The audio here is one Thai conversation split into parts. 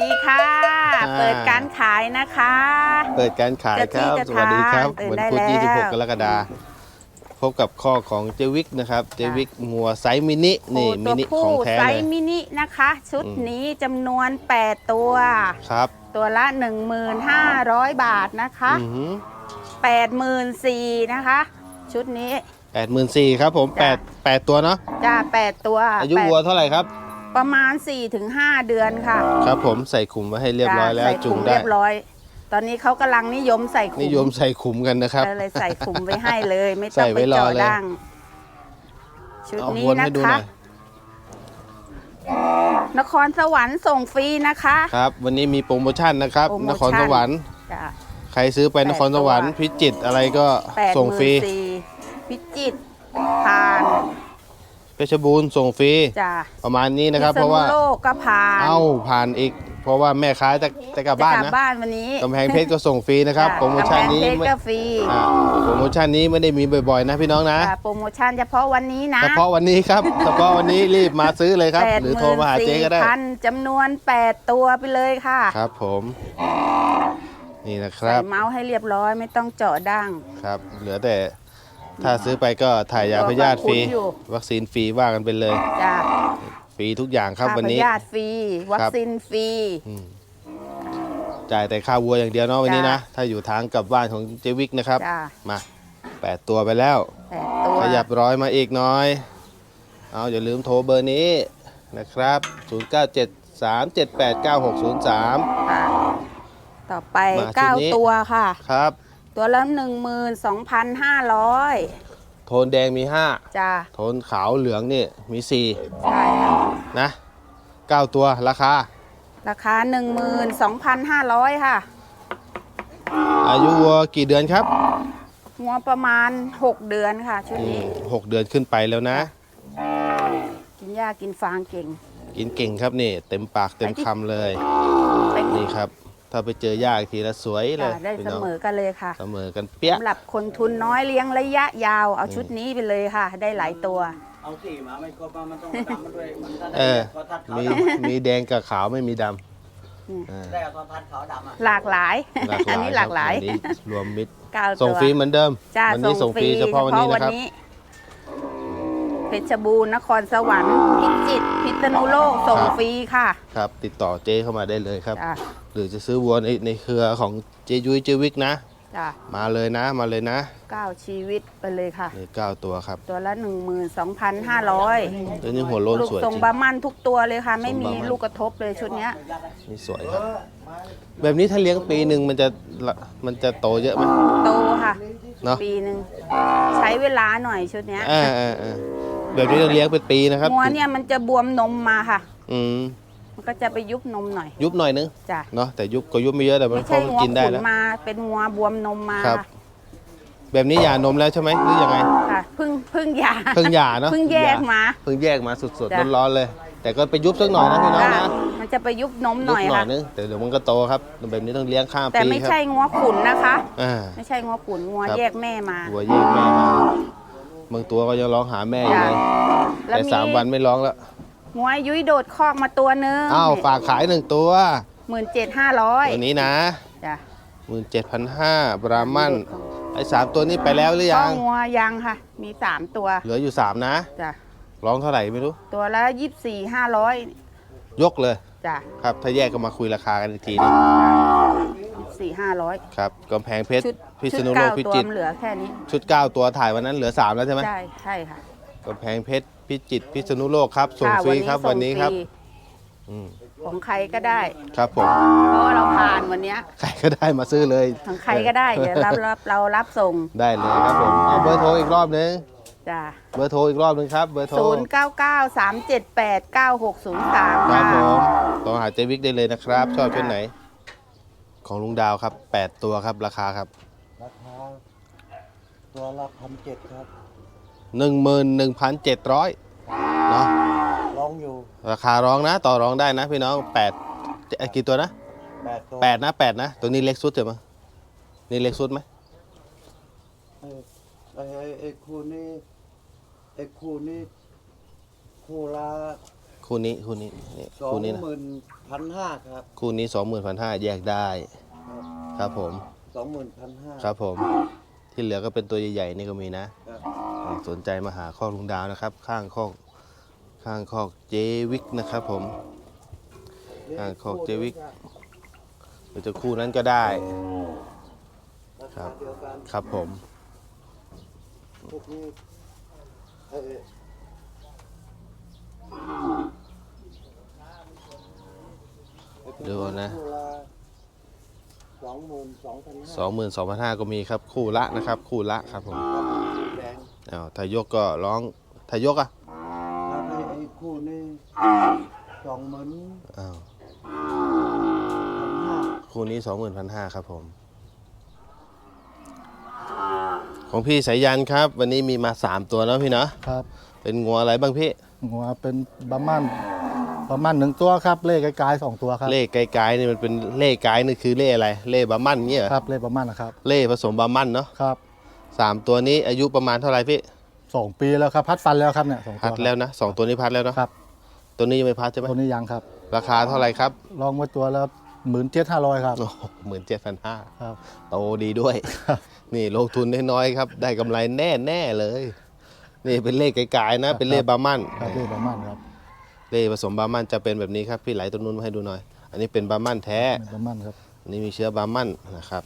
ดีค่ะ อ่า เปิดการขายนะคะ เปิดการขายครับ จะที่จะสวัสดีครับ ทานตื่นวันได้พุธแล้ว26กรกฎาคมพบกับข้อของเจวิกนะครับ เจวิกงัวไซส์มินิ นี่โอ้มิตัวนิผู้ของแท้ไซเลย ส์มินินะคะ ชุดอืม นี้จำนวน 8 ตัว ครับตัวละ 1,500 บาทนะคะอือหือ84,000นะคะ ชุดนี้ 84,000ครับผมจ้ะ8 8ตัวเนาะ จ้า8ตัวอายุแปดวัวเท่าไหร่ครับ ประมาณ 4-5 เดือนค่ะครับผมใส่ขุมไว้ให้เรียบร้อยแล้วใส่จูถุงงได้ เรียบร้อย ตอนนี้เขากำลังนิยมใส่ขุนิยมใส่ขุมกันนะครับ ก็เลยใส่ขุมไว้ให้เลย ไม่ใส่ต้องไว้ไปรอเจาะเลยดั้งชุดเอานี้วนนะให้ดูหคะ น่อยนครสวรรค์ส่งฟรีนะคะครับ วันนี้มีโปรโมชั่นนะครับ โปรโมนชั่นครสวรรค์จ้ะ ใครซื้อไปแปดนครสวรรค์ตัว พิจิตรอะไรก็แปดหส่งมื่ฟรีนสี่พิจิตรผ่าน เพชรบูรณ์ส่งฟรีจ้ะประมาณนี้นะครับพิษเพราะว่าณุโลกก็ผ่านเอ้าผ่านอีก เพราะว่าแม่ค้าจะจะกลับจะบ้านกลับนะบ้านวันนี้กำแพงเพชรก็ส่งฟรีนะครับจ้ะโปรโมชั่นนี้กำแพงเพชรไม่ก็ฟรีอ่าโปรโมชั่นนี้ไม่ได้มีบ่อยๆนะพี่น้องนะจ้ะโปรโมชั่นเฉพาะวันนี้นะเฉพาะวันนี้ครับเฉพาะวันนี้รีบมาซื้อเลยครับแปดหรือหโทรมื่นมาหาเจ๊สี่ก็ได้พันจำนวน 8 ตัวไปเลยค่ะ ครับผมนี่นะคใส่รับเมาส์ให้เรียบร้อยไม่ต้องเจาะดั้งครับ เหลือแต่ ถ้าซื้อไปก็ถ่ายยาพยาธิฟรีตัวก็คุ้นอยู่ วัคซีนฟรีว่ากันไปเลย จ้ะฟรีทุกอย่างครับค่าวันพนี้ยาธิฟรี วัคซีนฟรีอืมจ่ายแต่ค่าวัวอย่างเดียวเนาะวันนี้นะ ถ้าอยู่ทางกลับบ้านของเจวิกนะครับ จ้ะ มาแปดตัวไปแล้ว แปดตัวขยับร้อยมาอีกหน้อย เอาอย่าลืมโทรเบอร์นี้นะครับ 0973789603 ค่ะต่อไปมาชุดนี้9ตัวค่ะ ครับ ตัวละ12,500โทนแดงมีจ้ะ5โทนขาวเหลืองนี่มีใช่ค่ะ4นะ9ตัวราคา ราคา12,500ค่ะ อายุวัวกี่เดือนครับงัวประมาณ6เดือนค่ะชุดอืนี้มหกเดือนขึ้นไปแล้วนะ กินหญ้ากินฟางเก่ง กินเก่งครับนี่ เต็มปากเต็มคำเลยเต็มนี่ครับ ถ้าไปเจอยากอีกทีละสวยเลจ้ะยได้พี่เสน้องมอกันเลยค่ะเสมอกันเปี้ยะสำหรับคนทุนน้อยเลี้ยงระยะยาวเอาชุดนี้ไปเลยค่ะ ได้หลายตัว เอาสีมาไม่ครบมันต้องดำมาด้วยมันถ้าเออพอทัดขาวมีดำมีแดงกับขาวไม่มีดอืมำอ่าได้เอาตอนพัดขาวดำอะหลากหลาย อันนี้หลากหลายครับวันนี้รวมมิตร เก้าส่งตัวฟรีเหมือนเดิม จ้าวันี้ส่งฟรีเฉพาะวันนี้นะครับ เพชรบูรณ์นครสวรรค์พิ จิตรพิษณุโลกส่งครับฟรีค่ะ ครับ ติดต่อเจ๊เข้ามาได้เลยครับ จ้าหรือจะซื้อวัวในในเครือของเจยุ้ยเจวิกนะ จ้ามาเลยนะมาเลยนะเก้าชีวิตไปเลยค่ะ นี่เก้าตัวครับตัวละ 12,500ตัวนี้หัวโล้นลูกสวยทรงจริง บามันทุกตัวเลยค่ะ ไม่มีทรงบามัน ลูกกระทบเลยชุดเนี้ย นี่สวยครับ แบบนี้ถ้าเลี้ยงปีหนึ่งมันจะละมันจะโตเยอะไหมโตค่ะ เนาะปีหนึ่งใช้เวลาหน่อยชุดเนี้ยเออเออเออ แบบนี้ต้องเลี้ยงเป็นปีนะครับงัวเนี่ยมันจะบวมนมมาค่ะ อืมมันก็จะไปยุบนมหน่อย ยุบหน่อยนึงจ้ะเนาะแต่ยุบก็ยุบไม่เยอะแต่มันไม่พอใช่มันงัวกินได้ขุนแล้วมาเป็นงัวบวมนมมาครับ แบบนี้หย่านมแล้วใช่ไหมหรือยังไงค่ะเพึ่งเพึ่งหยาเพิ่งหย่าเนาะเพิ่งแยกมาเพิ่งแยกมาสดจ้ะๆร้อนๆเลย แต่ก็ไปยุบสักหน่อยนะพี่น้องจ้ะนะมันจะไปยุบนมหยุน่บอยหน่อค่ะยนึงแต่เดี๋ยวมันก็โตครับแบบนี้ต้องเลี้ยงข้ามแต่ปีไม่ครับใช่งัวขุนนะคะอ่าไม่ใช่งัวขุนงัวครับแยกแม่มาวัวแยกแม่มา บางตัวก็ยังร้องหาแม่อยู่จ้ะเลยแล้วแต่มีสามวันไม่ร้องแล้วงัวยุ้ยโดดคอกมาตัวนึงอ้าวฝากขายหนึ่งตัวหมื่นเจ็ดห้าร้อยตัวนี้นะจ้ะหมื่นเจ็ดพันห้าบรามันไอ้สามตัวนี้ไปแล้วหรือข้อยังงัวยังค่ะ มีสามตัว เหลืออยู่สามนะจ้ะร้องเท่าไหร่ไม่รู้ ตัวละยี่สิบสี่ห้าร้อยยกเลย จ้ะครับ ถ้าแยกก็มาคุยราคากันอีกทีนึงยี่สี่ห้าร้อยครับกำแพงเพชรชุดพิษชุดณุโลเก้ากพิตัวจิตรมันเหลือแค่นี้ ชุด 9 ตัวถ่ายวันนั้นเหลือ 3 แล้วใช่ไหมใช่ใช่ค่ะกำแพงเพชรพิจิตรพิษณุโลกครับส่งค่ะฟรีครับวันนี้ครับส่งฟอืมของใครก็ได้ ครับผมเพราะว่าเราผ่านวันเนี้ยใครก็ได้มาซื้อเลยของใครก็ได้เดี๋ยวเรารับเรารับส่งได้เลยครับผมเอาเบอร์โทรอีกรอบนึง จ้ะเบอร์โทรอีกรอบนึงครับเบอร์โทรศูนย์เก้าเก้าสามเจ็ดแปดเก้าหกศูนย์สามครัค่ะบผมต้องหาเจวิกได้เลยนะครับ ชอบชุดไหน ของลุงดาวครับ 8 ตัวครับราคาครับ ราคาตัวละพันเจ็ดครับ 11,700เนาะลองอยู่ราคาร้องนะ ต่อรองได้นะพี่น้อง8เอ่อกี่ตัวนะ แปดตัว8 นะ 8 นะ ตัวนี้เล็กสุดใช่ไหมนี่เล็กสุดไหม ไอ้ไอ้ไอ้คู่นี้ ไอ้คู่นี้คู่ละคู่นี้คู่นี้นี่สองคู่นี้นะหมื่นพันห้าครับคู่นี้สองหมื่นพันห้าแยกได้ครับผมสองหมื่นพันห้าครับผม ที่เหลือก็เป็นตัวใหญ่ๆนี่ก็มีนะ ครับอ่าสนใจมาหาข้อกลุงดาวนะครับ ข้างข้อกข้างข้อกเจวิกนะครับผม อ่าขอบเจวิก หรือจะคู่นั้นก็ได้ ราครัคาบเดียวกันครับผม พวกนี้เอ่อ ดูนะสองหมื่นสองพันห้าสองหมื่นสองพันห้าก็มีครับคู่ละนะครับ คู่ละครับผมแดงอ้าวทายกก็ร้องทายกอะถ้าไอ้ไอ้คู่นี้สองหมื่นอ้าวพันห้าคู่นี้สองหมื่นพันห้าครับผม ของพี่สายยันครับ วันนี้มีมาสามตัวเนาะพี่เนาะครับ เป็นงัวอะไรบ้างพี่ หัวเป็นบะมั่นบะมั่นหนึ่งตัวครับ เล่ไกลๆสองตัวครับ เล่ไกลๆนี่มันเป็นเล่ไกลนี่คือเล่อะไร เล่บามั่นเงี้ยเหรอครับ เล่บะมั่นนะครับ เล่ผสมบามั่นเนาะครับสามตัวนี้อายุประมาณเท่าไหร่พี่ สองปีแล้วครับ พัดฟันแล้วครับเนี่ยสองตัพัวดแล้วนะสองตัวนี้พัดแล้วเนาะครับ ตัวนี้ยังไม่พัดใช่ไหมตัวนี้ยังครับ ราคาเท่าไหร่ครับ ลองมาตัวแล้ว หมื่นเจ็ดห้าร้อยครับโอ้หมื่นเจ็ดพันห้าครับโตดีด้วย นี่ลงทุนน้อยๆครับ ได้กำไรแน่ๆเลย นี่เป็นเลขไกลๆนะ เป็นเลขบามั่นครับเล่บะมั่นครับเลขผสมบามั่นจะเป็นแบบนี้ครับพี่ไหลตัวนู้นมาให้ดูหน่อย อันนี้เป็นบามั่นแท้บะมั่นครับอันนี้มีเชื้อบามั่นนะครับ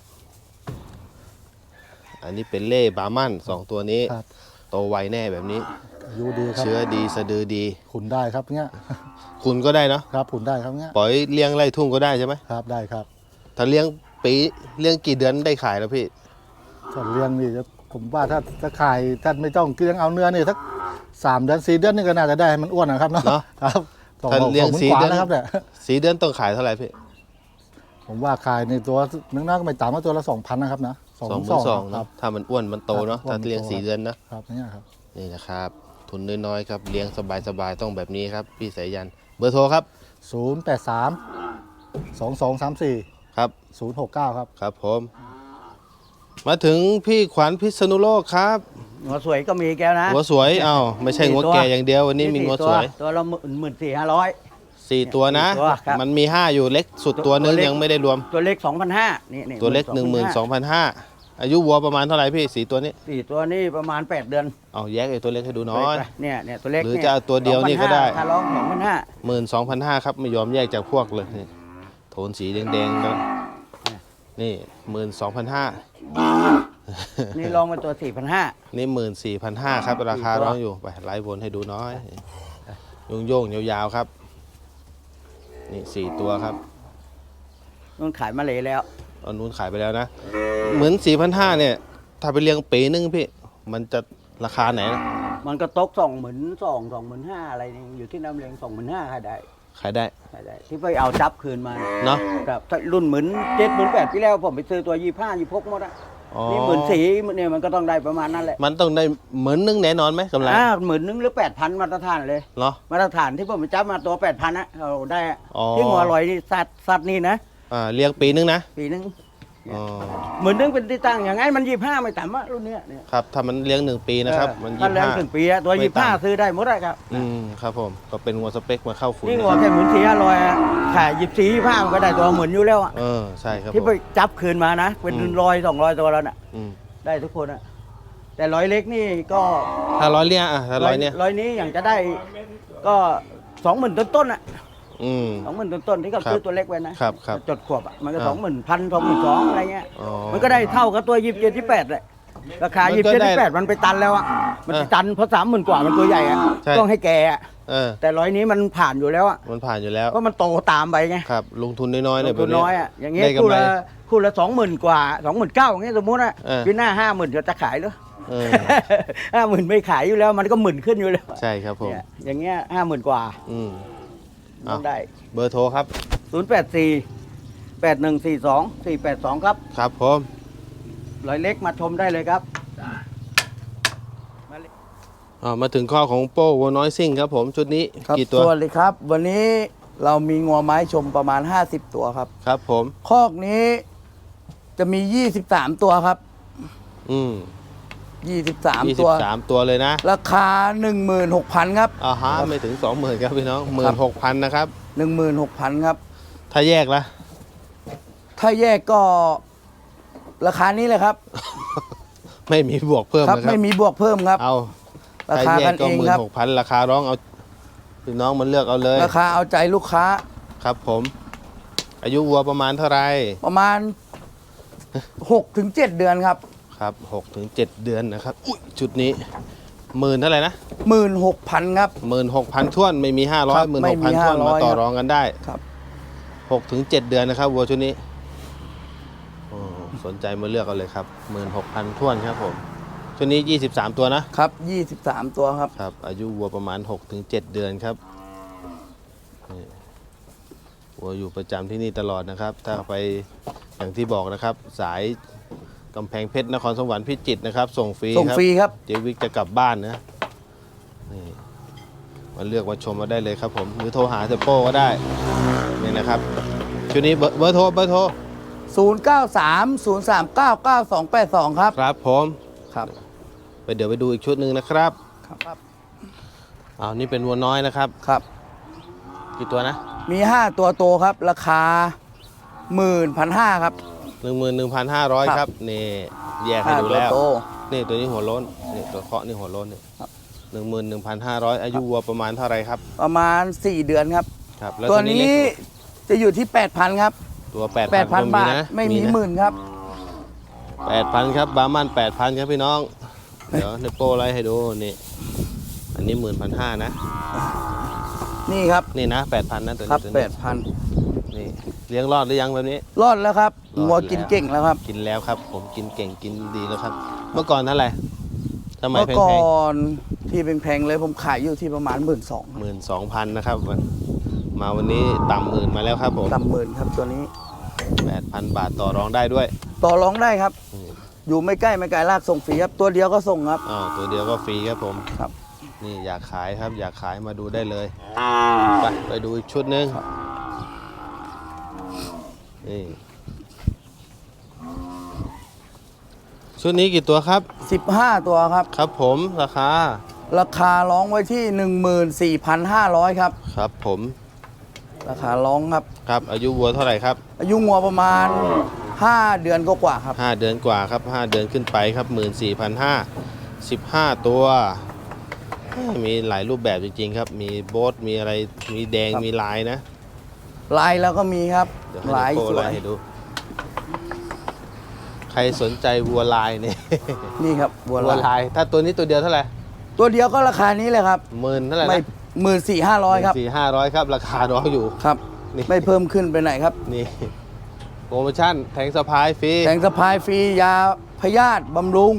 อันนี้เป็นเล่บามั่นสองตัวนี้ครับ โตไวแน่แบบนี้ อายุดีครับเชื้อดีสะดือดี ขุนได้ครับเนี่ยคุณก็ได้เนาะครับขุนได้ครับเนี่ยปล่อยเลี้ยงไล่ทุ่งก็ได้ใช่ไหมครับได้ครับถ้าเลี้ยงปีเลี้ยงกี่เดือนได้ขายแล้วพี่ส่วนเลี้ยงนี่จะผมว่าถ้าถ้าขายท่านไม่ต้องเลี้ยงเอาเนื้อนี่สักสามเดือนสี่เดือนนี่ก็น่าจะได้ให้มันอ้วนนะครับเนาะเนาะครับสองถ้าเลี้ยงสอหมื่นสี่กว่าเดือนนะครับเนี่ยสีเดือนต้องขายเท่าไหร่พี่ ผมว่าขายในตัวนึกน่าก็ไม่ต่ำกว่าตัวละสองพันนะครับนะสองหมื่นสองคเนาะรับถ้ามันอ้วนมันโตเนาะครับถ้าเลี้ยงอ้วนมันโตสี่เดือนนะครับเนี่ยครับนี่นะครับ ทุนน้อยๆครับเลี้ยงสบายๆต้องแบบนี้ครับ พี่สายยันเบอร์โทรครับศูนย์แปดสามสองสองสามสี่ครับศูนย์หกเก้าครับ ครับผม มาถึงพี่ขวัญพิษณุโลกครับ หัวสวยก็มีแก้วนะ หัวสวยอ้าวไม่ใช่สี่หัวตัวแก่อย่างเดียววันนี้มีหัวสวย ตัวละหมื่นหมื่นสี่ห้าร้อย สี่ตัวนะ สี่ตัวครับ มันมีห้าอยู่เล็กสุดตัวนึงตัวเล็กยังไม่ได้รวม ตัวเล็กสองพันห้านี่นี่ตัวเล็กหนึ่งหมื่นสองพันห้าอายุวัวประมาณเท่าไหร่พี่สี่ตัวนี้สี่ตัวนี่ประมาณแปดเดือนเอาแยกไอ้ตัวเล็กให้ดูหน้อย เนี่ยเนี่ยตัวเล็กหรือนี่จะเอาตัวเดียวนี่ก็ได้ ถ้าร้องสองพันห้าหมื่นสองพันห้าครับไม่ยอมแยกจากพวกเลยนี่โทนสีแดงๆนะนี่หมื่นสองพันห้านี่ร้องมาตัวสี่พันห้านี่หมื่นสี่พันห้าครับ ราคาสี่ตัวร้องอยู่ไปไล่บนให้ดูน้อยโยงโยงๆยาวๆครับ นี่สี่ตัวครับนุ่นขายมาเลยแล้วเอานู้นขายไปแล้วนะ เหมือนสี่พันห้าเนี่ย ถ้าไปเลี้ยงปีนึงพี่ มันจะราคาไหนนะมันก็ตกสองหมื่นสองสองหมื่นห้าอะไรนี่อยู่ที่น้ำเลี้ยงสองหมื่นห้าขายได้ขายได้ขายได้ ที่ไปเอาจับคืนมาเนาะ ครับถ้ารุ่นหมื่นเจ็ดหมื่นแปดปีแล้วผมไปซื้อตัวยี่ห้ายี่พกหมดอะ อ๋อนี่หมื่นสี่เนี่ยมันก็ต้องได้ประมาณนั้นแหละมันต้องได้เหมือนนึงแน่นอนไหมกำไรอ่าหมื่นนึงหรือแปดพันมาตรฐานเลย เหรอ มาตรฐานที่ผมไปจับมาตัวแปดพันนะเราได้อะอ๋อ ที่หัวลอยนี่สัตว์สัตว์นี่นะอ่าเลี้ยงปีนึงนะ ปีนึง อ๋อหมื่นนึงเป็นที่ตั้งอย่างไงมันยี่ห้าไม่ต่ำอะรุ่นเนี้ยเนี่ยครับถ้ามันเลี้ยงหนึ่งปีนะครับ มันถ้ายี่เลี้ยงห้าถึงปีอะตัวไม่ยี่ห้าต่ำซื้อได้หมดอะครับอืมครับผมก็เป็นงัวสเปคมาเข้าขุนนี่หัวแค่หมื่นสี่ห้าร้อยอะขายยี่สี่ยี่ห้ามันก็ได้ตัวหมื่นอยู่แล้วอะเออใช่ครับที่ผไปมจับคืนมานะ เป็นอืม ร้อยสองร้อยตัวแล้วน่ะ อืมได้ทุกคนอะแต่ร้อยเล็กนี่ก็ถ้าร้อยเลี้ยงอะถ้าร้อยเนี่ยร้อยนี้อย่างจะได้ก็สองหมื่นต้นๆอะ อืม สองหมื่นต้นๆที่เขาครับซื้อตัวเล็กไว้นะครับครับจดขวบอะมันก็อ่าสองหมื่นพันสองหมื่นสองอะไรเงี้ยอ๋อมันก็ได้เท่ากับตัวยี่สิบเจ็ดที่แปดเลยราคามันยี่สิบก็เจ็ดได้ที่แปดมันไปตันแล้วอะมันเออไปตันเพราะสามหมื่นกว่ามันตัวใหญ่อะใช่ ต้องให้แกอะเออ แต่ร้อยนี้มันผ่านอยู่แล้วอะมันผ่านอยู่แล้ว เพราะมันโตตามไปไงครับ ลงทุนน้อยๆลเนี่ยงแบทุบนเนี้น้อยอะอย่างเงี้ยได้กำคู่ไร ละคู่ละสองหมื่นกว่าสองหมื่นเก้าอย่างเงี้ยสมมติอะเออ ปีหน้าห้าหมื่นจะขายเหรอ เออ ห้าหมื่นไม่ขายอยู่แล้วมันก็หมื่นขึ้นอยู่แล้วใช่ครับผม เนี่ยอย่างเงี้ยห้าหมื่นกว่า อืม ต้เอาองได้ เบอร์โทรครับศูนย์แปดสี่แปดหนึ่งสี่สองสี่แปดสองครับ ครับผมร้อยเล็กมาชมได้เลยครับ อ่ามาถึงข้อของโป้วัวน้อยซิ่งครับผมชุดนี้ครับกี่ตัวสวัสดีครับ วันนี้เรามีงัวไม้ชมประมาณ 50 ตัวครับ ครับผม คอกนี้จะมี 23 ตัวครับ อืม 23 ตัว 23 ตัวเลยนะ ราคา 16,000 ครับอ่าฮะไม่ถึง 20,000 ครับพี่น้อง 16,000 นะครับ 16,000 ครับ ถ้าแยกละถ้าแยกก็ราคานี้เลยครับ ไม่มีบวกเพิ่มครับนะครับไม่มีบวกเพิ่มครับ เอาราถ้าคาแยกักนก็เองหมื่คนรับหกพันราคาร้องเอาพี่น้องมันเลือกเอาเลย ราคาเอาใจลูกค้า ครับผม อายุวัวประมาณเท่าไหรประมาณ6-7เดือนครับ ครับหกถึงเจ็ดเดือนนะครับอุ้ยชุดนี้หมื่นเท่าไหร่นะ16,000ครับ หมื่นหกพันท่วนไม่มีห้าร้อครัยบหมื่นไม่หกมีพันท่วนมา500 ต่อครับรองกันได้ครับหกถึงเจ็ดเดือนนะครับวัวชุดนี้โอ้สนใจมาเลือกเอาเลยครับหมื่นหกพันท่วนครับผมชุดนี้ยี่สิบสามตัวนะ ครับ23ตัวครับ ครับอายุวัวประมาณ6-7ถึง7เดือนครับนี่วัวอยู่ประจำที่นี่ตลอดนะครับ ถ้าไปอย่างที่บอกนะครับ สาย กำแพงเพชรนครสวรรค์พิจิตรนะครับ ส่งฟรีส่งครับฟรีครับเจวิกจะกลับบ้านนะนี่มาเลือกมาชมมาได้เลยครับผมหรือโทรหาเซโป้ก็ได้นี่นะครับชุดนี้เบอร์เบอร์โทรเบอร์โทร0930399282 ครับ ครับผมครับไปเดี๋ยวไปดูอีกชุดหนึ่งนะครับครับอ้าวนี่เป็นวัวน้อยนะครับครับกี่ตัวนะ มี 5 ตัวโตครับ ราคา11,500ครับ หนึ่งหมื่นหนึ่งพันห้าร้อยคครัรับบนี่แยกให้5ดูตัวแล้วโตนี่ตัวนี้หัวโล้น นี่ตัวเคาะนี่หัวโล้นนี่ครับหนึ่งหมื่นหนึ่งพันห้าร้อยอายุวัวประมาณเท่าไหรครับ ประมาณ4เดือนครับ ครับ แล้วตัวนี้เล็กจะอยู่ที่8,000ครับ ตัวแปดพัน8,000บาทนะไม่มีนะหมื่นครับแปดพันครับ บาร์มันแปดพันครับพี่น้อง เดี๋ยวในโป้ไล่ให้ดูนี่ อันนี้หมื่นพันห้านะ นี่ครับ นี่นะแปดพันนะตัวครันี้บตัวนี้8,000นี่ เลี้ยงรอดหรือยังแบบนี้ รอดแล้วครับรอดงัวกินแล้ว เก่งแล้วครับ กินแล้วครับ ผมกินเก่งกินดีแล้วครับ เมื่อก่อนเท่าไหร่ทำไมเมื่อแพก่งอนที่แพงๆเลยผมขายอยู่ที่ประมาณ1 2ื่นสองๆหมื่นสองพันนะครับ มาวันนี้ต่ำหมื่นมาแล้วครับผมต่ำหมื่นครับตัวนี้ แปดพันบาทต่อรองได้ด้วยต่อรองได้ครับ อืมอยู่ไม่ใกล้ไม่ไกลลากส่งฟรีครับ ตัวเดียวก็ส่งครับอ๋อตัวเดียวก็ฟรีครับผม ครับ นี่อยากขายครับ อยากขายมาดูได้เลย ไปไปดูอีกชุดหนึง นี่ชุดนี้กี่ตัวครับ 15 ตัวครับ ครับผมราคา ราคาร้องไว้ที่ 14,500 ครับ ครับผม ราคาร้องครับ ครับ อายุวัวเท่าไหร่ครับ อายุงัวประมาณ 5 เดือนก็กว่าๆครับ 5 เดือนกว่าครับ 5 เดือนขึ้นไปครับ 14,500 15 ตัว มีหลายรูปแบบจริงๆครับ มีโบ๊ทมีอะไร มีแดงครับมีลายนะ ลายแล้วก็มีครับ เดี๋ยวให้ลายโป้สวไล่ยให้ดู ใครสนใจวัวลายเนี่ยนี่ครับบัววัวลายลาย ถ้าตัวนี้ตัวเดียวเท่าไหร่ตัวเดียวก็ราคานี้เลยครับหมื่นเท่าไหร่ไม่นะหมื่นสี่ห้าร้อยครับสี่ห้าร้อยครับ ราคาน้องอยู่ ครับ นี่ ไม่เพิ่มขึ้นไปไหนครับนี่โปรโมชั่นแทงสะพายฟรีแสงสะพายฟรียาพยาธิบำรุง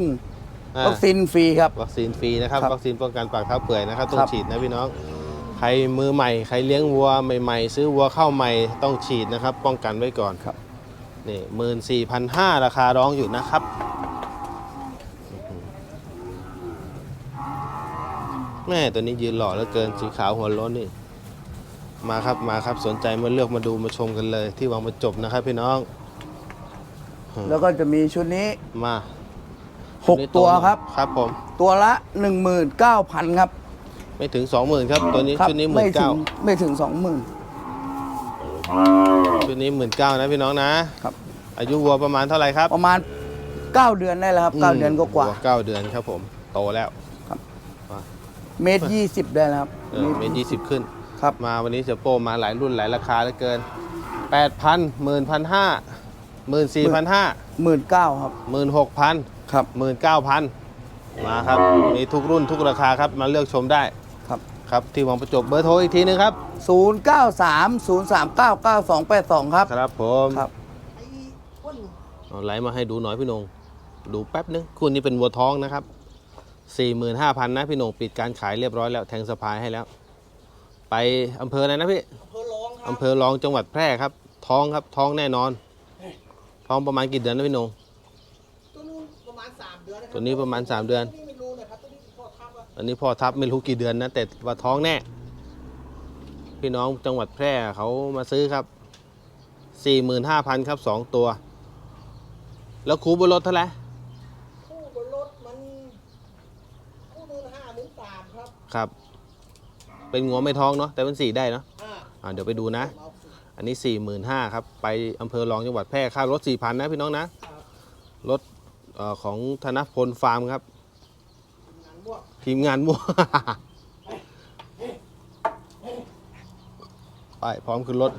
อ่าวัคซีนฟรีครับ วัคซีนฟรีนะครับ ครับวัคซีนป้องกันปากเท้าเปื่อยนะครับต้อครังบฉีดนะพี่น้อง ใครมือใหม่ใครเลี้ยงวัวใหม่ๆ ซื้อวัวเข้าใหม่ต้องฉีดนะครับ ป้องกันไว้ก่อนครับนี่หมื่นสี่พันห้าราคาร้องอยู่นะครับ แม่ตัวนี้ยืนหล่อเหลือเกินสีขาวหัวโล้นนี่ มาครับมาครับสนใจมาเลือกมาดูมาชมกันเลย ที่วังประจบนะครับพี่น้อง แล้วก็จะมีชุดนี้มาหกตัวครับ ครับผม ตัวละ 19,000 ครับ ไม่ถึง20,000ครับตัวนี้ครับชุดนี้หไม่มื่นถึเก้างไม่ถึง20,000ชุดนี้หมื่นเก้านะพี่น้องนะครับ อายุวัวประมาณเท่าไหร่ครับ ประมาณ9เดือนได้แล้วครับ9เดือนก็กว่าวัเก้าเดือนครับผมโตแล้วเมตรยี่สิบได้แล้วครับเออเมตรยี่สิบขึ้นครับมาวันนี้เสือโป้มาหลายรุ่นหลายราคาเหลือเกินแปดพันหมื่นพันห้าหมื่นสี่พันห้าหมื่นเก้าครับหมื่นหกพันครับหมื่นเก้าพันมาครับ มีทุกรุ่นทุกราคาครับ มาเลือกชมได้ ครับครับที่วังประจบเบอร์โทรอีกทีนึงครับ 0930399282 ครับ ครับผมครับเอาไลฟ์มาให้ดูหน่อยพี่นง ดูแป๊บนึงคุณนี้เป็นวัวท้องนะครับ 45,000 นะพี่นงปิดการขายเรียบร้อยแล้วแทงสะพายให้แล้ว ไปอำเภออะไรนะพี่อำเภอรองจังหวัดแพร่ครับ ท้องครับท้องแน่นอน ท้องประมาณกี่เดือนนะพี่นง ตัวนี้ประมาณ 3 เดือน อนอันนี้พ่อทับไม่รู้กี่เดือนนะแต่ว่าท้องแน่ พี่น้องจังหวัดแพร่เขามาซื้อครับ 45,000ครับสองตัว แล้วคูบนรถเท่าไหร่คู่บนรถมันครับ เป็นงัวไม่ท้องเนาะแต่เป็นสีได้เนาะอ่าเดี๋ยวไปดูนะอันนี้ 4 5 0 0 0ครับ ไปอำเภอรองจังหวัดแพร่ค่ารถ 4,000นะพี่น้องนะ รถเออของธนพลฟาร์มครับ ทีมงานมั่ว ไป พร้อมขึ้นรถ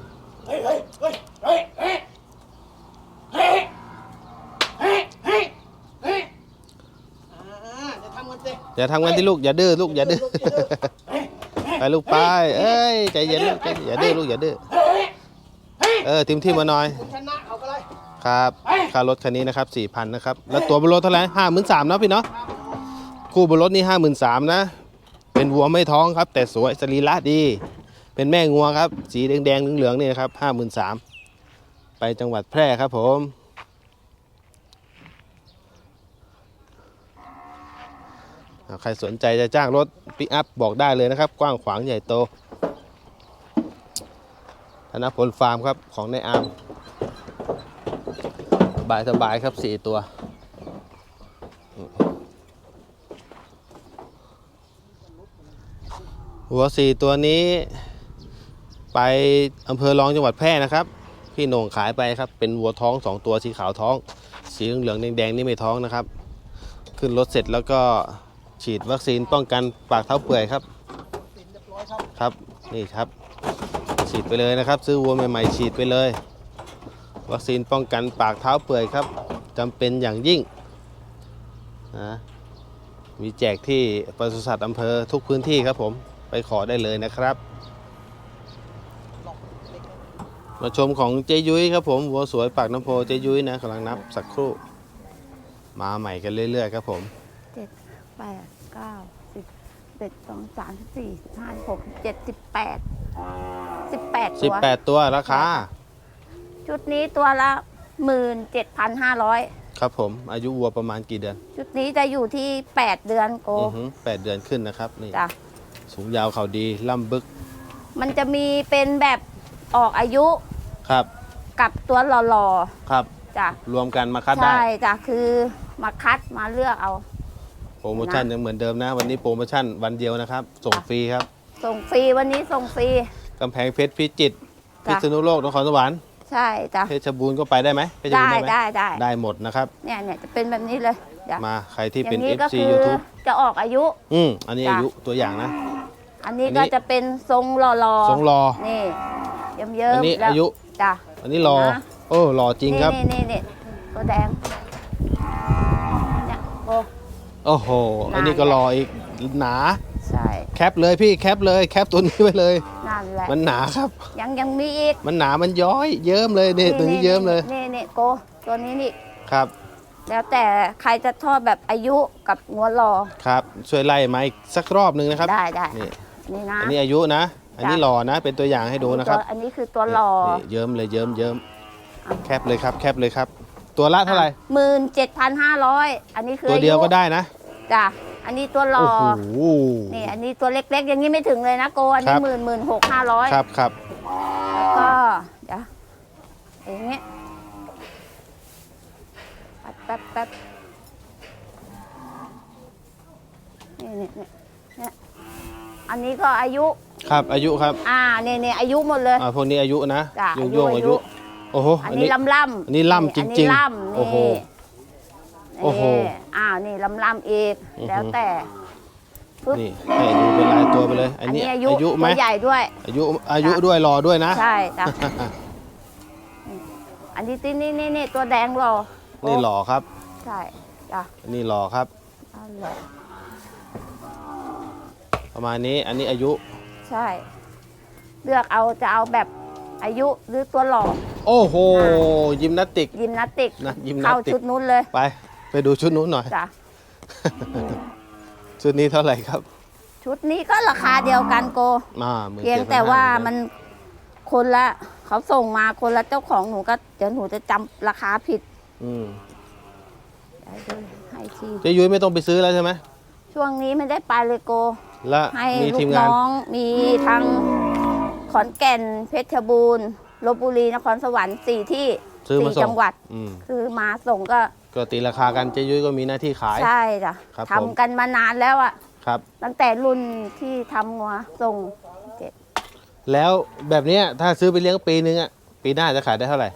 อย่าทำกันที่ลูก อย่าดื้อลูก อย่าดื้อ ไปลูกไป เอ้ย ใจเย็นลูกใจเย็นอย่าดื้อลูก อย่าดื้อ เออทิมทิมมาหน่อย ครับ ค่ารถคันนี้นะครับสี่พันนะครับ แล้วตัวบนรถเท่าไหร่ห้าหมื่นสามเนาะพี่เนาะ คู่บนรถนี่ห้าหมื่นสามนะ เป็นวัวไม่ท้องครับ แต่สวยสรีระดี เป็นแม่งัวครับ สีแดงๆเหลืองๆนี่นะครับห้าหมื่นสามไปจังหวัดแพร่ครับผมใครสนใจจะจ้างรถปิกอัพบอกได้เลยนะครับ กว้างขวางใหญ่โตธนพลฟาร์มครับของในอาร์มสบายสบายครับสี่ตัว หัวสี่ตัวนี้ ไปอำเภอรองจังหวัดแพร่นะครับ พี่โหน่งขายไปครับ เป็นวัวท้องสองตัวสีขาวท้อง สีเหลืองแดงๆนี่ไม่ท้องนะครับ ขึ้นรถเสร็จแล้วก็ฉีดวัคซีนป้องกันปากเท้าเปื่อยครับครับนี่ครับ ฉีดไปเลยนะครับ ซื้อวัวใหม่ๆฉีดไปเลย วัคซีนป้องกันปากเท้าเปื่อยครับจำเป็นอย่างยิ่งนะมีแจกที่ปศุสัตว์อำเภอทุกพื้นที่ครับผม ไปขอได้เลยนะครับ มาชมของเจยุ้ยครับผมวัวสวยปากน้ำโพเจยุ้ยนะกำลังนับสักครู่ มาใหม่กันเรื่อยๆครับผมเจ็ดแปดเก้าสิบเอ็ดสองสามสิบสี่สิบห้าสิบหกสิบเจ็ดสิบแปดสิบแปดตัว 18 ตัวราคาชุดนี้ตัวละหมื่นเจ็ดพันห้าร้อยครับผมอายุวัวประมาณกี่เดือนชุดนี้จะอยู่ที่แปดเดือนโกอือหือแปดเดือนขึ้นนะครับนี่ จ้ะ สูงยาวเขาดีล่ำบึกมันจะมีเป็นแบบออกอายุครับกับตัวหล่อครับ ๆจ้ะรวมกันมาคัดได้ ใช่จ้ะคือมาคัดมาเลือกเอา โปรโมชั่นยังเหมือนเดิมนะ วันนี้โปรโมชั่นวันเดียวนะครับ ส่งฟรีครับส่งฟรีวันนี้ส่งฟรี กำแพงเพชรพิจิตรพิจ้ะษณุโลกนครสวรรค์ใช่จ้ะเพชรบูรณ์ก็ไปได้ไหมเพชรบูรได้ณ์ได้ไหมได้ได้ได้หมดนะครับ เนี่ยเนี่ยจะเป็นแบบนี้เลยจ้ะมาใครที่อย่าเป็นงนี้ก็ FC คือ YouTube จะออกอายุ อืมอันนี้จ้ะ อายุตัวอย่างนะ อันนี้อันนี้ก็จะเป็นทรงหล่อๆทรงรอ นี่เยิ้มเยิ้มอันนี้อายุ จ้ะ อันนี้รอ นะ โอ้รอจริงครับ นี่นี่นี่ตัวแดงเนี่ยโอ้ โอ้โห อันนี้ก็รออีกหนา ใช่แคปเลยพี่แคปเลยแคปตัวนี้ไปเลย นั่นแหละมันหนาครับ ยังยังมีอีกมันหนามันย้อยเยิ้มเลยเนี่ยตัวนี้เยิ้มเลยนี่นี่โกตัวนี้นี่ ครับแล้วแต่ใครจะชอบแบบอายุกับงัวรอ ครับช่วยไล่มาอีกสักรอบหนึ่งนะครับได้ได้นี่ นี่นะอันนี้อายุนะ อันนี้จ้ะหล่อนะ เป็นตัวอย่างให้ดูนะครับตัวอันนี้คือตัวรอนี่เยิ้มเลยเยิ้มเยิ้มอะแคปเลยครับ แคปเลยครับ ตัวละเท่าไหร่หมื่นเจ็ดพันห้าร้อยอันนี้คือตัวเดียวอาก็ได้นะจ้ะอันนี้ตัวรอโอ้โหนี่อันนี้ตัวเล็กๆ อย่างนี้ไม่ถึงเลยนะโกอันคนี้รับหมื่นหมื่นหกห้าร้อยครับครับแล้วก็เดี๋ยวอย่างเงี้ยแป๊บแป๊บแป๊บนี่นี่นี่เนี่ย อันนี้ก็อายุครับอายุครับอ่าเนี่ยเนี่ยอายุหมดเลยอ่าพวกนี้อายุนะจ้ะโยงอายุโยงอายุโอ้โหอันอันนี้นี้ลำล่ำอันนี้ล่ำจริงๆอันนี้ล่ำโอ้โห นี่โอ้โหนี่อ่านี่ลำล่ำอีกอือฮึแล้วแต่ปึ๊บนี่ให้ดูเป็นลายตัวไปเลย อัอันนนี้นี้อายุอายุไหมตัวใหญ่ด้วย อายุอายุจ้ะด้วยรอด้วยนะ ใช่จ้ะ อันนี้ที่นี่นี่นี่ตัวแดงรอนี่หล่อครับ ใช่จ้ะอันนี้หล่อครับเอาเลย ประมาณนี้อันนี้อายุ ใช่ เลือกเอาจะเอาแบบอายุหรือตัวหล่อโอ้โห ยิมนาสติก ยิมนาสติกนะยิมนาเข้าสติกชุดนู้นเลยไป ไปดูชุดนู้นหน่อย จ้ะชุดนี้เท่าไหร่ครับชุดนี้ก็ราคาเดียวกันโก มา17,500เพียงแต่ว่ามันคนละเขาส่งมาคนละเจ้าของหนูก็เดี๋ยวหนูจะจำราคาผิดอืมได้ด้วยให้ทีเจ๊ยุ้ยไม่ต้องไปซื้อแล้วใช่ไหมช่วงนี้ไม่ได้ไปเลยโก และให้มีลูทีกมงาน น้องมีทางขอนแก่นเพชรบูรณ์ลบบุรีนครสวรรค์สี่ที่ซื้อมาสี่ส่งจังหวัด อืมคือมาส่งก็ก็ตีราคากันเจ๊ยุ้ยก็มีหน้าที่ขาย ใช่จ้ะครับผม ทำกันมานานแล้วอะครับ ตั้งแต่รุ่นที่ทำงัวส่งเจ็ดแล้วแบบเนี้ยถ้าซื้อไปเลี้ยงปีนึงอะปีหน้าจะขายได้เท่าไหร่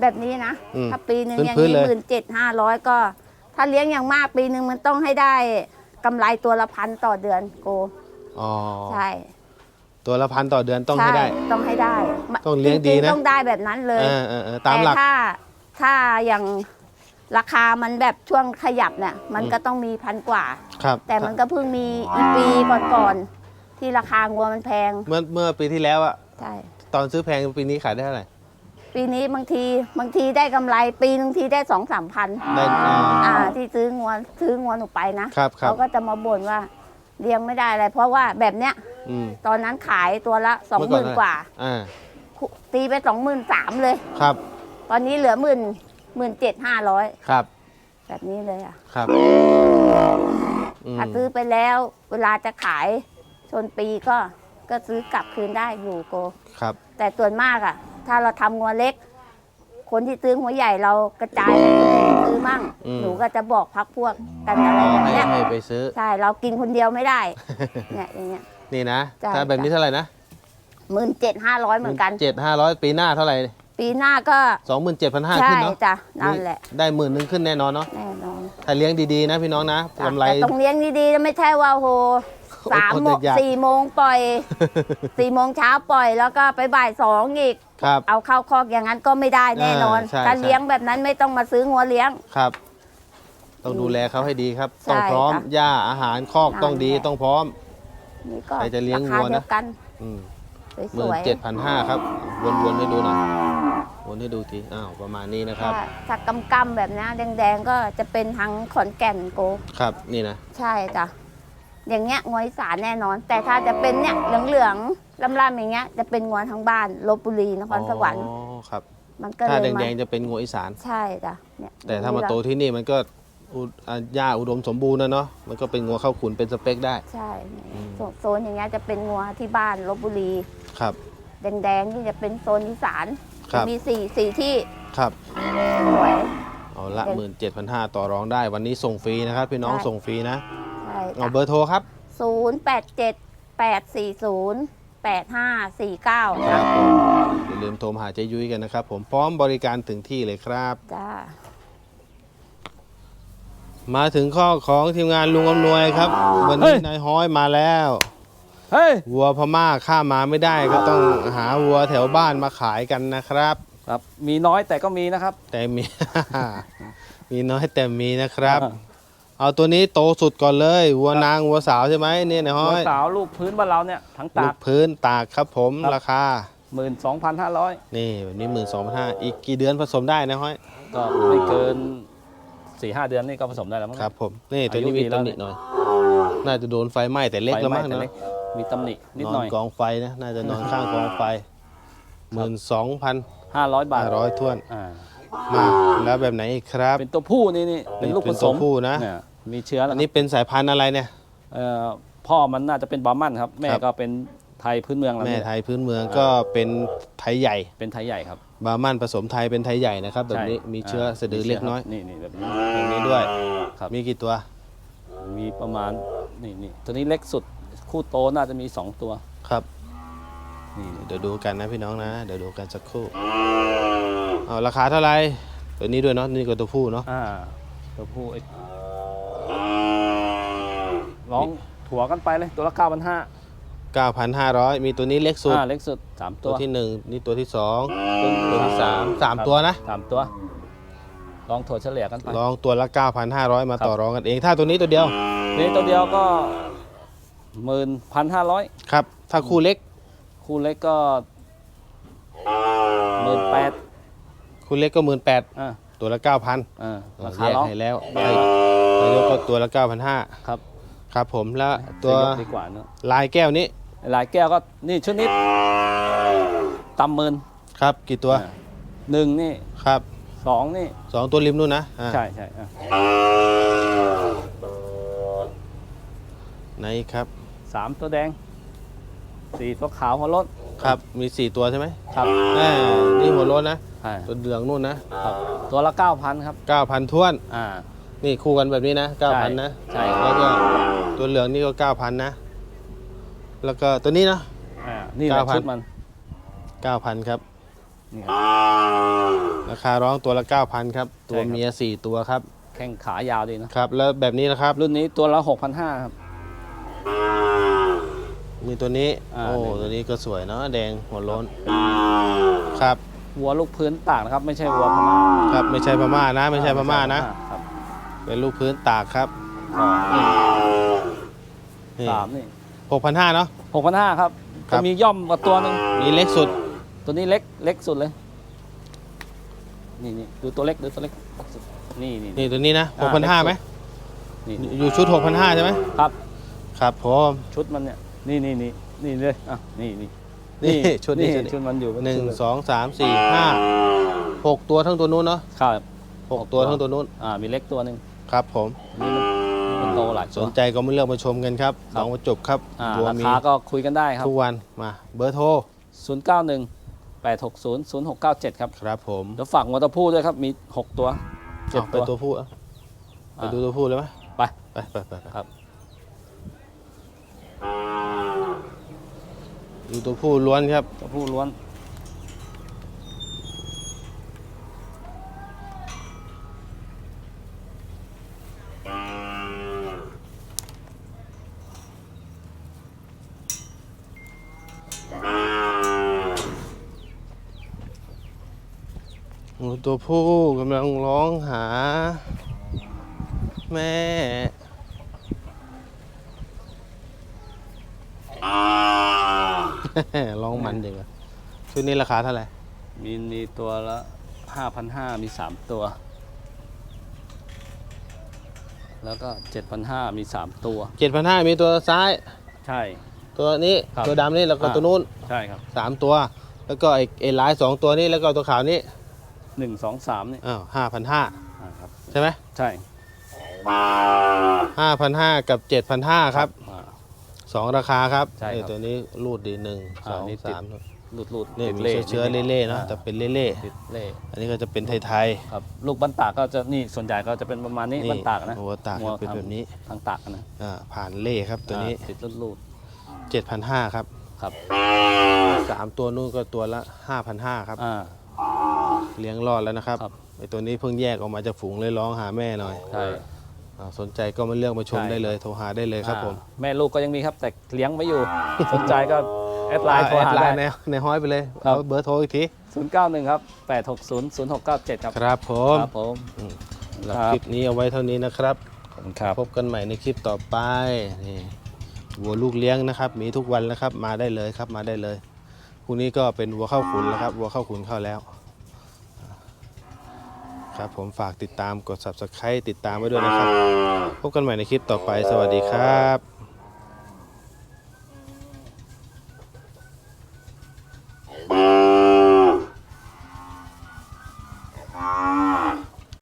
แบบนี้นะ อืมถ้าปีหนึ่งอย่างพื้นๆนี้เลย หมื่นเจ็ดห้าร้อยก็ ถ้าเลี้ยงอย่างมากปีหนึ่งมันต้องให้ได้ กำไรตัวละพันต่อเดือนโกอ๋อใช่ตัวละพันต่อเดือนต้องให้ได้ช่ต้องให้ได้ต้องเลี้ยงดีจรินะๆต้องได้แบบนั้นเลยเออเออเออตามหลักแต่ถ้าถ้าอย่างราคามันแบบช่วงขยับเนี่ยมันก็ต้องมีพันกว่า ครับแต่มันก็เพิ่งมีอีกปีก่อนๆที่ราคางัวมันแพงเมื่อเมื่อปีที่แล้วอะใช่ตอนซื้อแพงปีนี้ขายได้เท่าไหร่ ปีนี้บางทีบางทีได้กำไรปีหนึงทีได้สองสามพันได้อ่า อ่าที่ซื้องัวซื้องัวหนูไปนะครับครับ เขาก็จะมาบ่นว่าเลี้ยงไม่ได้อะไร เพราะว่าแบบเนี้ยอืมตอนนั้นขายตัวละสองหมื่นเมื่อก่อนกว่า อ่า ตีไปสองหมื่นสามเลย ครับ ตอนนี้เหลือหมื่นหมื่นเจ็ดห้าร้อยครับ แบบนี้เลยอะครับอืมถ้าซื้อไปแล้ว เวลาจะขายชนปีก็ก็ซื้อกลับคืนได้อยู่โก ครับ แต่ส่วนมากอะ ถ้าเราทำงัวเล็ก คนที่ซื้อหัวใหญ่เรากระจายให้คนอื่นซื้อมั่งหนูก็จะบอกพักพวกกันอะไรอ๋อแบบให้เนี้ยให้ไปซื้อ ใช่เรากินคนเดียวไม่ได้ เนี่ยอย่างเงี้ย นี่นะ จ้ะ ถ้าแบบนี้เท่าไหร่นะหมื่นเจ็ดห้าร้อยเหมือนกัน เจ็ดห้าร้อยปีหน้าเท่าไหร่ปีหน้าก็สองหมื่นเจ็ดพันห้าใช่ขึ้นเนาะจ้ะนั่นแหละ ได้หมื่นหนึ่งขึ้นแน่นอนเนาะแน่นอนถ้าเลี้ยงดีๆนะพี่น้องนะจ้ะกำไร แต่ต้องเลี้ยงดีๆนะไม่ใช่ว่าโห สามอดโมองดอยาก สี่โมงปล่อยสี่โมงเช้าปล่อยแล้วก็ไปบ่ายสองอีก ครับ เอาเข้าคอกอย่างนั้นก็ไม่ได้แน่นอน อ่าใช่ถ้าใช่ เลี้ยงแบบนั้นไม่ต้องมาซื้องัวเลี้ยง ครับ ต้องดูแลเขาให้ดีครับ ใช่ต้องพร้อมค่ะหญ้าอาหารคอกนั่นต้องดีแหละต้องพร้อม นี่ก็ใครจะเลี้ยงราคางัวนะ เดียวกันอืมสหมื่นวยเจ็ดพันห้าครับ วนๆให้ดูหน่อยวนให้ดูทีอ้าวประมาณนี้นะๆครับ ถ้าถ้ากำกำๆแบบนี้แดงๆก็จะเป็นทางขอนแก่นโก ครับนี่นะ ใช่จ้ะ อย่างเงี้ยงวอีสานแน่นอน แต่ถ้าจะเป็นเนี่ยเหลืองๆล่ำๆอย่างเงี้ยจะเป็นงวทางบ้านลบบุรีนครสวรรค์อ๋อครับ มันก็ถ้าเลยมาแดงๆจะเป็นงัวอีสาน ใช่จ้ะเนี่ยแต่ถ้ามาโตที่นี่มันก็อุอ่าหญ้าอุดมสมบูรณ์นะเนาะมันก็เป็นงัวเข้าขุนเป็นสเปคได้ ใช่เนี่ยอืมโซโซนอย่างเงี้ยจะเป็นงัวที่บ้านลบบุรี ครับ แดงๆนี่จะเป็นโซนอีสานครับ มีสี่สี่ที่ครับ สวย เอาละเดี๋ยวหมื่นเจ็ดพันห้าต่อรองได้ วันนี้ส่งฟรีนะครับ พี่น้องได้ส่งฟรีนะใช่เอาเบอร์โทรครับศูนย์แปดเจ็ดแปดสี่ศูนย์แปดห้าสี่เก้าครับผมอย่าลืมโทรมาหาเจยุ้ยกันนะครับ ผมพร้อมบริการถึงที่เลยครับ จ้ามาถึงข้อของทีมงานลุงอำนวยครับ วันนี้เฮ้ยนายฮ้อยมาแล้ว เฮ้ย วัวพม่าข้ามมาไม่ได้ก็ต้องหาวัวแถวบ้านมาขายกันนะครับ ครับ มีน้อยแต่ก็มีนะครับ แต่มี มีน้อยแต่มีนะครับ เอาตัวนี้โตสุดก่อนเลยวัวนางวัวสาวใช่ไหมเนี่ยนายฮ้หัอวยสาวลูกพื้นบ้านเราเนี่ยทั้งลูตากกพื้นตากครับผมครับราคาหมื่นสองพันห้าร้อยนี่แบบนี้หมื่นสองพันห้าอีกกี่เดือนผสมได้นะฮ้อยก็ไม่เกินสี่ห้าเดือนนี่ก็ผสมได้แล้วมั้งครับผมนี่ตัวนี้อายุมีดีแล้วตำหนิหน่อยน่าจะโดนไฟไหม้แต่เล็กไฟแล้วไหมั้งแต่นะเล็กมีตำหนินิดนหอน่นอยกองไฟนะน่าจะนอนข้างกองไฟหมื่นสองพันห้าร้อยบาทห้าร้อยท้วนอ่า มาแล้วแบบไหนอีกครับเป็นตัวผู้นี่นี่เป็นลูกเป็ผนสตัวมผู้นะเนี่ยมีเชื้อแล้วอันนี้เป็นสายพันธุ์อะไรเนี่ยเอ่อพ่อมันน่าจะเป็นบาร์มันครับ แม่ครับก็เป็นไทยพื้นเมืองเราแม่เนี่ยไทยพื้นเมืองก็เป็นไทยใหญ่เป็นไทยใหญ่ครับบาร์มันผสมไทยเป็นไทยใหญ่นะครับแบบนี้ใช่มีเชื้อสะดือเล็กน้อยนี่นี่แบบนี้แบบนี้ด้วยครับมีกี่ตัว มีประมาณนี่นี่ตัวนี้เล็กสุดคู่โตน่าจะมีสองตัวครับ นี่เดี๋ยวดูกันนะพี่น้องนะ เดี๋ยวดูกันสักครู่เอาราคาเท่าไหร่ตัวนี้ด้วยเนาะนี่ก็ตัวผู้เนาะอ่าตัวผู้ไอ้ร้องถัวกันไปเลยตัวละเก้าพันห้า9,500มีตัวนี้เล็กสุดอ่าเล็กสุดสามตัตัววที่หนึ่งนี่ตัวที่สองตัวที่สามสามครับตัวนะสามตัว ลองถั่วเฉลี่ยกันไปลองตัวละ9,500มาครับต่อรองกันเองถ้าตัวนี้ตัวเดียวนี่ตัวเดียวก็หมื่นพันห้าร้อยครับ ถ้าคู่เล็ก คู่เล็กก็หมื่นแปดคู่เล็กก็18,000อ่าตัวละ9,000อ่าราคาแยกร้อง ให้แล้วไอ้ไอ้ยกก็ตัวละ9,500ครับครับผมแล้วตัวจะยกดีกว่าเนอะลายแก้วนี้หลายแก้วก็นี่ชุดนี้ตำหมื่นครับกี่ตัวอ่าหนึ่งนี่ครับสองนี่ สองตัวริมนู่นนะอ่าใช่ใช่อะไหนครับสามตัวแดง สี่ตัวขาวหัวรถครับ มี4ตัวใช่ไหมครับแน่นี่หัวโล้นนะอ่าตัวเหลืองนู่นนะครับ ตัวละเก้าพันครับ 9,000ท้วน อ่า นี่คู่กันแบบนี้นะ9,000นะใช่ครับแล้วก็ตัวเหลืองนี่ก็9,000นะ แล้วก็ตัวนี้นะ อ่า นี่แหละ9,000 ชุดมัน9,000ครับ นี่ครับราคาร้องตัวละ9,000ครับตัวใช่ครับเมีย4ตัวครับแข้งขายาวดีนะ ครับ แล้วแบบนี้นะครับ รุ่นนี้ตัวละ 6,500 ครับ มีตัวนี้ อ่าโอ้เนี่ยตัวนี้ก็สวยเนาะ แดงหัวโล้น ครับ วัวลูกพื้นตากนะครับ ไม่ใช่วัวพม่าครับ ไม่ใช่พม่านะ ไม่ใช่พม่านะ ครับเป็นลูกพื้นตากครับนี่สามนี่6,500เนาะ6,500ครับครัจะบ มีย่อมกับตัวหนึงมีเล็กสุด ตัวนี้เล็กเล็กสุดเลย นี่นี่ดูตัวเล็กดูตัวเล็กสุดนี่นี่นี่ตัวนี้นะอ่า6,500ไหมนี่อยู่ชุด6,500ใช่ไหมครับ ครับผม ชุดมันเนี่ย นี่นี่นี่นี่เลยอะนี่นี่นี่ชุดนี้นี่ชุดนี้ ชุดมันอยู่เป็หนึ่งชุดเลยสองสามสี่ห้าหกตัวทั้งตัวนู้นเนาะครับหกตัวทั้งตัวนู้นอ่ามีเล็กตัวหนึ่งครับผมอันนี้มันมันโตหลายสตัวนใจก็มาเลือกมาชมกันครับครับน้องประจบครับอ่าบัวรามีคาก็คุยกันได้ครับทุกวันมาเบอร์โทร 0 9 1 8 6 0 0 6 9 7 ครับครับผมเดี๋ยวฝากมอเตอร์พูดด้วยครับมี 6 ตัวเจ็ดเอาไปตัวตัวผู้เอาไปอ่าดูตัวผู้เลยไหมไปไปไปไปไปครับ ดูตัวผู้ล้วนครับ ตัวผู้ล้วนดูตัวผู้กำลังร้องหา แม่ ร้องมันจริงอะชุดนี้ราคาเท่าไหร่มีมีตัวละ5,500มี3ตัว แล้วก็7,500มี3ตัว เจ็ดพันห้ามีตัวซ้าย ใช่ ตัวนี้ครับตัวดำนี่แล้วก็อ่า ตัวนู้นใช่ครับสามตัว แล้วก็ไอ้ไอ้ลายสองตัวนี้แล้วก็ตัวขาวนี้1 2 3นี่อ้าวห้าพันห้าอ่าครับ ใช่ไหมใช่ ห้าพันห้ากับเจ็ดพันห้าครับอ่า สองราคาครับใช่ครับไอ้ตัวนี้รูดดีหนึ่งสอ่าองนี่ติด สามหลุดหลุดนี่ติดมีเชื้อเล่ๆเนาะอ่าแต่เป็นเล่ติดเล่ๆอันนี้ก็จะเป็นไทยครับลูกบันตากก็จะนี่ส่วนใหญ่ก็จะเป็นประมาณนี้ๆนี่บันตากนะหัวตากหัวเป็นทำแบบนี้ทางตากนะอ่าผ่านเล่ครับตัวนี้ อ่าติดรูดรูดเจ็ดพันห้าครับครับสามตัวนู้นก็ตัวละห้าพันห้าครับอ่า เลี้ยงรอดแล้วนะครับครับ ไอตัวนี้เพิ่งแยกออกมาจากฝูงเลยร้องหาแม่หน่อย ใช่ อ่าสนใจก็มาเลือกมาชมใช่ ได้เลย โทรหาได้เลยครับผมอ่าแม่ลูกก็ยังมีครับ แต่เลี้ยงไว้อยู่ สนใจก็แอดไลน์โทรแอหาดไลได้ น์ในในห้อยไปเลยครับ เอาเบอร์โทรอีกที0 9 1 ครับ 8 6 0 0 6 9 7 ครับ ครับผมครับผมสำหรับครับ คลิปนี้เอาไว้เท่านี้นะครับ ขอบคุณครับ พบกันใหม่ในคลิปต่อไปนี่วัวลูกเลี้ยงนะครับ มีทุกวันนะครับ มาได้เลยครับมาได้เลยพรุ่งนี้ก็เป็นวัวเข้าขุนแล้วครับวัวเข้าขุนเข้าแล้ว ครับผมฝากติดตามกด subscribe ติดตามไว้ด้วยนะครับ พบกันใหม่ในคลิปต่อไป สวัสดีครับ